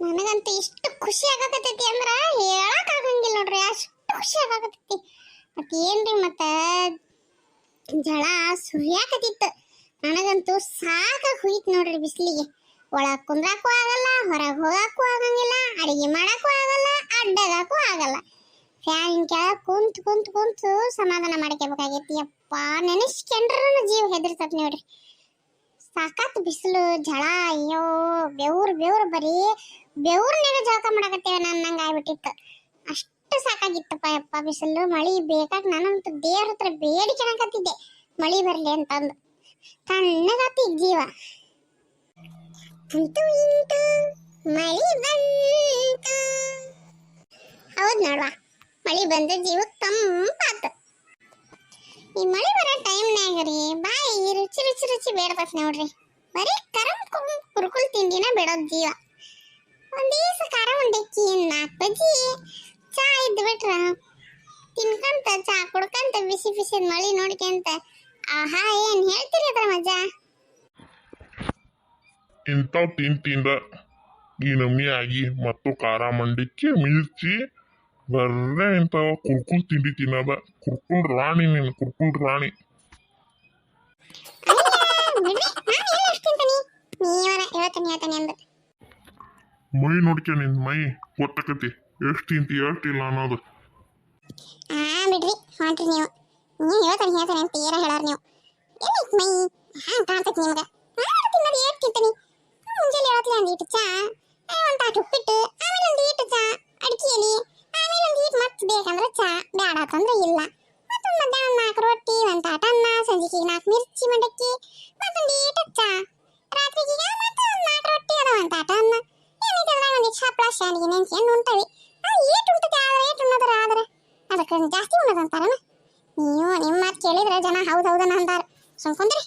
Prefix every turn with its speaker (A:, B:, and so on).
A: ನನಗಂತ ಇಷ್ಟು ಖುಷಿ ಆಗಕತ್ತೈತಿ ಅಂದ್ರ ಹೇಳಕ್ ಆಗಂಗಿಲ್ಲ ನೋಡ್ರಿ, ಅಷ್ಟು ಖುಷಿ ಆಗಕತ್ತೈತಿ. ಮತ್ ಏನ್ರಿ ಮತ್ತ ಜಳ ಸುರಿಯಾಕತ್ತಿತ್ತು. ನನಗಂತೂ ಸಾಕ ಹುಯ್ತು ನೋಡ್ರಿ ಬಿಸಿಲಿಗೆ. ಒಳಗ್ ಕುಂದ್ರಾಕು ಆಗಲ್ಲ, ಹೊರಗೆ ಹೋಗಾಕು ಆಗಂಗಿಲ್ಲ, ಅಡಿಗೆ ಮಾಡಕ್ಕೂ ಆಗಲ್ಲ, ಅಡ್ಡಗಾಕು ಆಗಲ್ಲ. ಫ್ಯಾನ್ ಕೆಳಗೆ ಕುಂತ್ ಕುಂತ್ ಕುಂತು ಸಮಾಧಾನ ಮಾಡ್ಕೋಬೇಕಾಗೈತಿ ಅಪ್ಪ ನೆನೆಸ್ಕೊಂಡ್ರೂ ಜೀವ ಹೆದರ್ತತ್ ನೋಡ್ರಿ. ಸಾಕಾತ್ ಬಿಸಿಲು, ಜಳ, ಅಯ್ಯೋ, ಬೆವ್ರು ಬೆವ್ರು ಬರೀ ಬೆವ್ರನ್ಯಾಗ ಜಳಕ ಮಾಡಕತ್ತೇವೆ ನನ್ನಂಗ ಆಗ್ಬಿಟ್ಟಿತ್ತು. ಅಷ್ಟು ಸಾಕಾಗಿತ್ತಪ್ಪ, ಯಪ್ಪ ಬಿಸಿಲು, ಮಳಿ ಬೇಕಾಗಿ ನಾನಂತೂ ದೇವ್ರ ಹತ್ರ ಬೇಡಿಕೆಣಕತ್ತಿದ್ದೆ ಮಳಿ ಬರಲಿ ಅಂತಂದು. ತಣ್ಣಗಾತಿ ಜೀವ. ಅಂತೂ ಇಂತು ಮಳಿ ಬಂತು. ಹೌದ್ ನೋಡ್ವಾ, ಮಳಿ ಬಂದ ಜೀವಕ್ಕೆ ತಂಪಾತು ಬೇಡತತ್ ನೋಡ್ರಿ. ಬರೀ ಕರಂ ಕುರುಕುಲ್ ತಿಂಡಿನ ಬಿಡೋದ್ ಜೀವ. ಒಂದೀಸ ಖಾರ ಉಂಡೆಕ್ಕಿ ನಾಲ್ಕು ಬಜ್ಜಿ ಚಾ ಇದ್ದು ಬಿಟ್ರ ತಿನ್ಕಂತ, ಚಾ ಕುಡ್ಕಂತ, ಬಿಸಿ ಬಿಸಿ ಮಳಿ ನೋಡ್ಕೊಂತ ಆಹಾ, ಏನ್ ಹೇಳ್ತೀರಿ ಅದ್ರ ಮಜಾ?
B: ಇಂಥವ್ ತಿಂದ್ ತಿಂದ ಈ ನಮ್ನಿ ಆಗಿ ಮತ್ತು ಖಾರ ಮಂಡಿಕ್ಕಿ, ಮಿರ್ಚಿ, ಬರ್ರೆ ಇಂಥವ ಕುರ್ಕುಲ್ ತಿಂಡಿ ತಿನ್ನದ. ಕುರ್ಕುಲ್ ರಾಣಿ ನೀನು, ಕುರ್ಕುಲ್ ರಾಣಿ
A: ಅಯ್ಯ, ಬಿಡ್ರಿ ನಾನು ಎಲ್ಲ ಅಷ್ಟು ತಿಂತೀನಿ ನೀವರ ಹೇಳ್ತೀನಿ ಹೇಳ್ತೀನಿ ಅಂದ
B: ಮೈ ನೋಡ್ಕೆ ನಿನ್ ಮೈ ಗೊತ್ತಕತಿ ಎಷ್ಟು ತಿಂತಿ ಎಷ್ಟು ಇಲ್ಲ ಅನ್ನೋದು.
A: ಆ ಬಿಡ್ರಿ ಹೇಳ್ತಾನೆ ಅಂತ ಮೈ? ಹಾ ನಾನು ತಿನ್ನೋದು ಏಟ್ ತಿಂತೀನಿ? ಮುಂಜಾನೆ ಹೇಳತ್ಲೆ ಒಂದು ಇಟ್ಟು ಚಾ ಆ, ಒಂದ್ ಉಪ್ಪಿಟ್ಟು ಆಮೇಲೆ ಚಾ ಆಮೇಲೆ ಮತ್ತೆ ಬೇಕಂದ್ರೆ ಚಾ. ಬೇಡ ಅಂತಂದ್ರೆ ಇಲ್ಲ. ಮತ್ತೊಂದು ನಾಲ್ಕು ರೊಟ್ಟಿ ಶಾಂಡಿಗೆ ನೆನ್ಸ್ಕೊಂಡು ಉಂಟವಿ. ಏಟ್ ಉಣ್ತೈತೆ ಆದ್ರೆ, ಏಟ್ ಉಣ್ಣದ್ರ ಆದ್ರೆ. ಅದಕ್ಕೆ ಜಾಸ್ತಿ ಉಣ್ಣೋದಂತಾರನ ನೀವು ನಿಮ್ಮ ಮಾತು ಕೇಳಿದ್ರೆ ಜನ ಹೌದು ಹೌದನ ಅಂತಾರೆ ಸುಮ್ಕೊಂಡ್ರಿ.